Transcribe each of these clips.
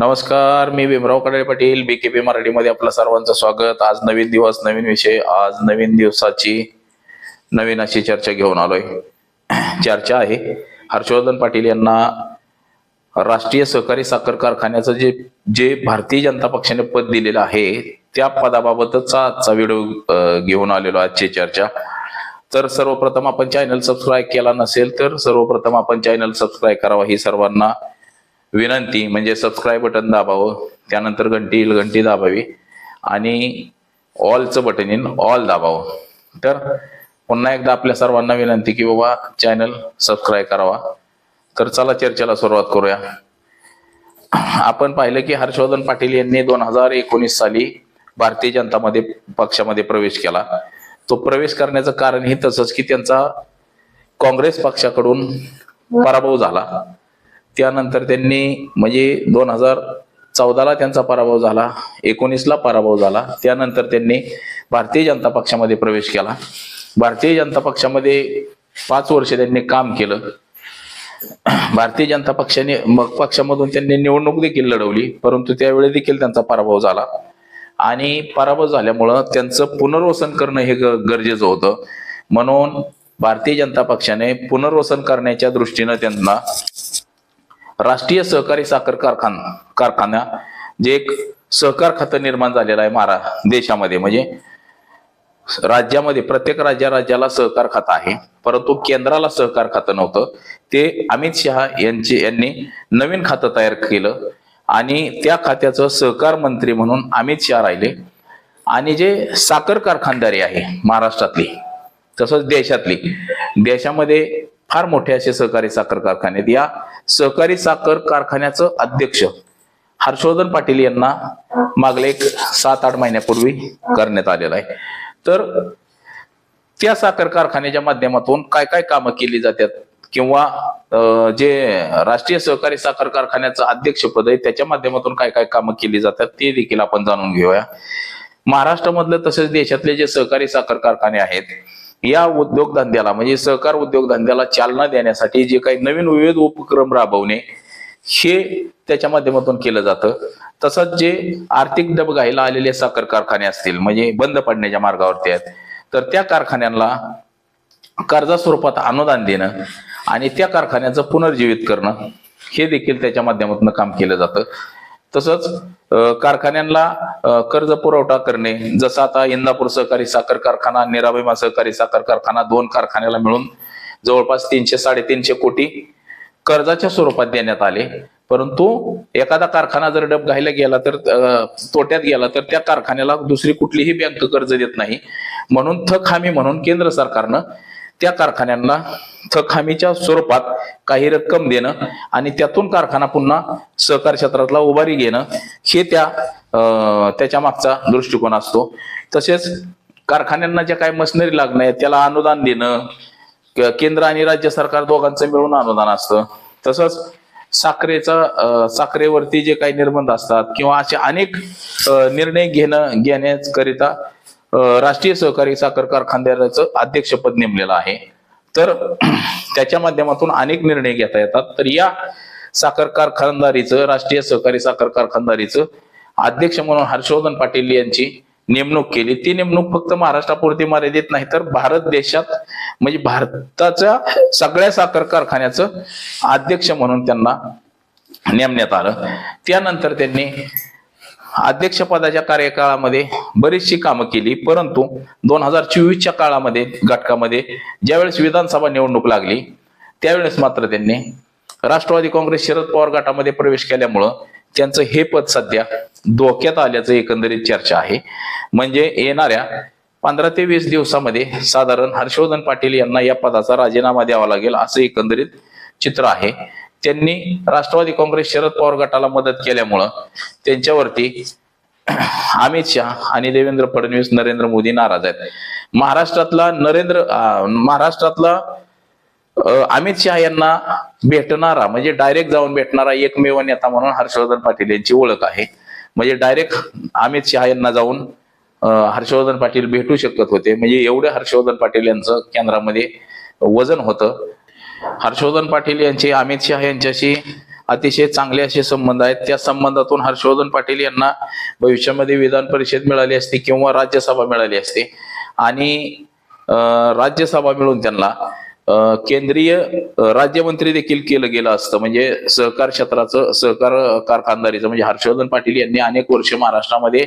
नमस्कार मी Bhimrao Kadale Patil B K P मराठीमध्ये आपलं सर्वांचं स्वागत. आज नवीन दिवस नवीन विषय आज नवीन दिवसाची नवीन अशी चर्चा घेऊन आलोय. चर्चा आहे. हर्षवर्धन पाटील यांना राष्ट्रीय सहकारी साखर कारखान्याचं जे जे भारतीय जनता पक्षाने पद दिलेलं आहे त्या पदाबाबतचा आजचा व्हिडिओ घेऊन आलेलो आजची चर्चा. तर सर्वप्रथम आपण चॅनल सबस्क्राईब केला नसेल तर सर्वप्रथम आपण चॅनल सबस्क्राईब करावा ही सर्वांना विनंती म्हणजे सबस्क्राईब बटन दाबावं त्यानंतर घंटी येईल घंटी दाबावी आणि ऑलचं बटन येईल ऑल दाबावं. तर पुन्हा एकदा आपल्या सर्वांना विनंती की बाबा चॅनल सबस्क्राईब करावा. तर चला चर्चेला सुरुवात करूया. आपण पाहिलं की हर्षवर्धन पाटील यांनी दोन हजार एकोणीस साली भारतीय जनता मध्ये पक्षामध्ये प्रवेश केला. तो प्रवेश करण्याचं कारण हे तसंच की त्यांचा काँग्रेस पक्षाकडून पराभव झाला. त्यानंतर त्यांनी म्हणजे दोन हजार चौदाला त्यांचा पराभव झाला एकोणीसला पराभव झाला. त्यानंतर त्यांनी भारतीय जनता पक्षामध्ये प्रवेश केला. भारतीय जनता पक्षामध्ये पाच वर्ष त्यांनी काम केलं. भारतीय जनता पक्षाने मग पक्षामधून त्यांनी निवडणूक देखील लढवली परंतु त्यावेळी देखील त्यांचा पराभव झाला. आणि पराभव झाल्यामुळं त्यांचं पुनर्वसन करणं हे ग- गरजेचं होतं. म्हणून भारतीय जनता पक्षाने पुनर्वसन करण्याच्या दृष्टीनं त्यांना राष्ट्रीय सहकारी साखर कारखाना कारखाना जे एक सहकार खातं निर्माण झालेलं आहे महारा देशामध्ये. म्हणजे राज्यामध्ये प्रत्येक राज्या राज्याला सहकार खातं आहे. परंतु केंद्राला सहकार खातं नव्हतं. ते अमित शहा यांचे यांनी नवीन खातं तयार केलं. आणि त्या खात्याचं सहकार मंत्री म्हणून अमित शहा राहिले. आणि जे साखर कारखानदारी आहे महाराष्ट्रातली तसंच देशातली देशामध्ये फार मोठे असे सहकारी साखर कारखाने आहेत. या सहकारी साखर कारखान्याचं अध्यक्ष हर्षवर्धन पाटील यांना मागले एक सात आठ महिन्यापूर्वी करण्यात आलेलं आहे. तर त्या साखर कारखान्याच्या माध्यमातून काय काय कामं केली जातात किंवा अं, जे राष्ट्रीय सहकारी साखर कारखान्याचं अध्यक्षपद आहे त्याच्या माध्यमातून काय काय कामं केली जातात ते देखील आपण जाणून घेऊया. महाराष्ट्रामधलं तसेच देशातले जे सहकारी साखर कारखाने आहेत या उद्योगधंद्याला म्हणजे सहकार उद्योगधंद्याला चालना देण्यासाठी जे काही नवीन विविध उपक्रम राबवणे हे त्याच्या माध्यमातून केलं जातं. तसंच जे आर्थिक डबघाईला आलेले साखर कारखाने असतील म्हणजे बंद पडण्याच्या मार्गावरती आहेत तर त्या कारखान्यांना कर्जा स्वरूपात अनुदान देणं आणि त्या कारखान्याचं पुनर्जीवित करणं हे देखील त्याच्या माध्यमातून काम केलं जातं. तसंच कारखान्यांना कर्ज पुरवठा करणे जसं आता इंदापूर सहकारी साखर कारखाना निराभिमा सहकारी साखर कारखाना दोन कारखान्याला मिळून जवळपास तीनशे साडेतीनशे कोटी कर्जाच्या स्वरूपात देण्यात आले. परंतु एखादा कारखाना जर डब घायला गेला तर तोट्यात गेला तर त्या कारखान्याला दुसरी कुठलीही बँक कर्ज देत नाही. म्हणून थक हमी म्हणून केंद्र सरकारनं त्या कारखान्यांना थक हमीच्या स्वरूपात काही रक्कम देणं आणि त्यातून कारखाना पुन्हा सहकार क्षेत्रातला उभारी घेणं हे त्या त्याच्या मागचा दृष्टिकोन असतो. तसेच कारखान्यांना ज्या काही मशिनरी लागणं आहे त्याला अनुदान देणं केंद्र आणि राज्य सरकार दोघांचं मिळून अनुदान असतं. तसंच साखरेचा साखरेवरती जे काही निर्बंध असतात किंवा असे अनेक निर्णय घेणं घेण्याकरिता राष्ट्रीय सहकारी साखर कारखानदाराचं अध्यक्षपद नेमलेलं आहे. तर त्याच्या माध्यमातून अनेक निर्णय घेता येतात. तर या साखर कारखानदारीचं राष्ट्रीय सहकारी साखर कारखानदारीचं अध्यक्ष म्हणून हर्षवर्धन पाटील यांची नेमणूक केली. ती नेमणूक फक्त महाराष्ट्रापुरती मर्यादित नाही तर भारत देशात म्हणजे भारताच्या सगळ्या साखर कारखान्याचं अध्यक्ष म्हणून त्यांना नेमण्यात आलं. त्यानंतर त्यांनी अध्यक्षपदाच्या कार्यकाळामध्ये बरीचशी कामं केली परंतु दोन हजार चोवीसच्या काळामध्ये घटकामध्ये ज्यावेळेस विधानसभा निवडणूक लागली त्यावेळेस मात्र त्यांनी राष्ट्रवादी काँग्रेस शरद पवार गटामध्ये प्रवेश केल्यामुळं त्यांचं हे पद सध्या धोक्यात आल्याचं एकंदरीत चर्चा आहे. म्हणजे येणाऱ्या पंधरा ते वीस दिवसामध्ये साधारण हर्षवर्धन पाटील यांना या पदाचा राजीनामा द्यावा लागेल असं एकंदरीत चित्र आहे. त्यांनी राष्ट्रवादी काँग्रेस शरद पवार गटाला मदत केल्यामुळं त्यांच्यावरती अमित शहा आणि देवेंद्र फडणवीस नरेंद्र मोदी नाराज आहेत. महाराष्ट्रातला नरेंद्र महाराष्ट्रातला अमित शहा यांना भेटणारा म्हणजे डायरेक्ट जाऊन भेटणारा एकमेव नेता म्हणून हर्षवर्धन पाटील यांची ओळख आहे. म्हणजे डायरेक्ट अमित शहा यांना जाऊन हर्षवर्धन पाटील भेटू शकत होते. म्हणजे एवढे हर्षवर्धन पाटील यांचं केंद्रामध्ये वजन होतं. हर्षवर्धन पाटील यांची अमित शहा यांच्याशी अतिशय चांगले असे संबंध आहेत. त्या संबंधातून हर्षवर्धन पाटील यांना भविष्यामध्ये विधान परिषद मिळाली असती किंवा राज्यसभा मिळाली असती. आणि राज्यसभा मिळून त्यांना केंद्रीय राज्यमंत्री देखील केलं गेलं असतं. म्हणजे सहकार क्षेत्राचं सहकार कारखानदारीचं म्हणजे हर्षवर्धन पाटील यांनी अनेक वर्ष महाराष्ट्रामध्ये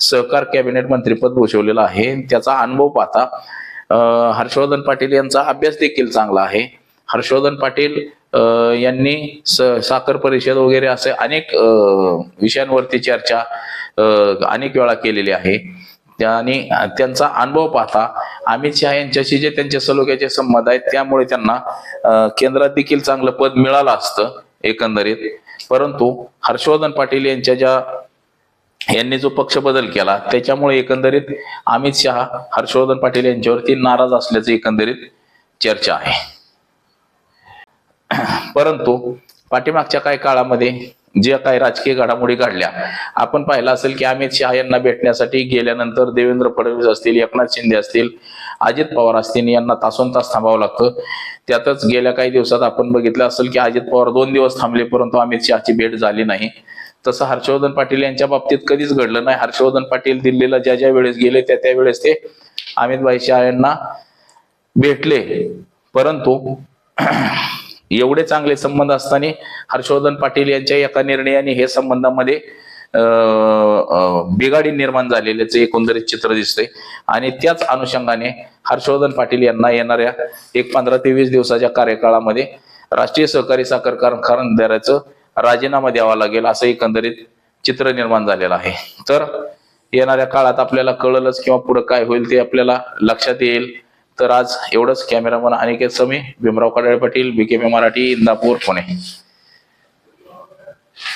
सहकार कॅबिनेट मंत्रीपद भूषवलेलं आहे. त्याचा अनुभव पाहता हर्षवर्धन पाटील यांचा अभ्यास देखील चांगला आहे. हर्षवर्धन पाटील यांनी स- साखर परिषद वगैरे असे अनेक विषयांवरती चर्चा अनेक वेळा केलेली आहे. आणि त्यांचा अनुभव पाहता अमित शहा यांच्याशी जे त्यांचे सलोख्याचे संबंध आहेत त्यामुळे त्यांना केंद्रात देखील चांगलं पद मिळालं असतं एकंदरीत. परंतु हर्षवर्धन पाटील यांच्या ज्या यांनी जो पक्ष बदल केला त्याच्यामुळे एकंदरीत अमित शहा हर्षवर्धन पाटील यांच्यावरती नाराज असल्याचं एकंदरीत चर्चा आहे. परंतु पाठीमागच्या काही काळामध्ये ज्या काही राजकीय घडामोडी घडल्या आपण पाहिलं असेल की अमित शहा यांना भेटण्यासाठी गेल्यानंतर देवेंद्र फडणवीस असतील एकनाथ शिंदे असतील अजित पवार असतील यांना तासोन तास थांबावं लागतं. त्यातच गेल्या काही दिवसात आपण बघितलं असेल की अजित पवार दोन दिवस थांबले परंतु अमित शहाची भेट झाली नाही. तसं हर्षवर्धन पाटील यांच्या बाबतीत कधीच घडलं नाही. हर्षवर्धन पाटील दिल्लीला ज्या ज्या वेळेस गेले त्या त्या वेळेस ते अमित शहा यांना भेटले. परंतु एवढे चांगले संबंध असताना हर्षवर्धन पाटील यांच्या एका निर्णयाने हे संबंधामध्ये बिघाडी निर्माण झालेल्याचं एकंदरीत चित्र दिसतंय. आणि त्याच अनुषंगाने हर्षवर्धन पाटील यांना येणाऱ्या एक पंधरा ते वीस दिवसाच्या कार्यकाळामध्ये राष्ट्रीय सहकारी साखर कारखानदाराचं राजीनामा द्यावा लागेल असं एकंदरीत चित्र निर्माण झालेलं आहे. तर येणाऱ्या काळात आपल्याला कळलंच किंवा पुढे काय होईल ते आपल्याला लक्षात येईल. तर आज एवढंच. Cameraman Aniket Sami Bhimrao Kadale Patil BKP Marathi Indapur Pune.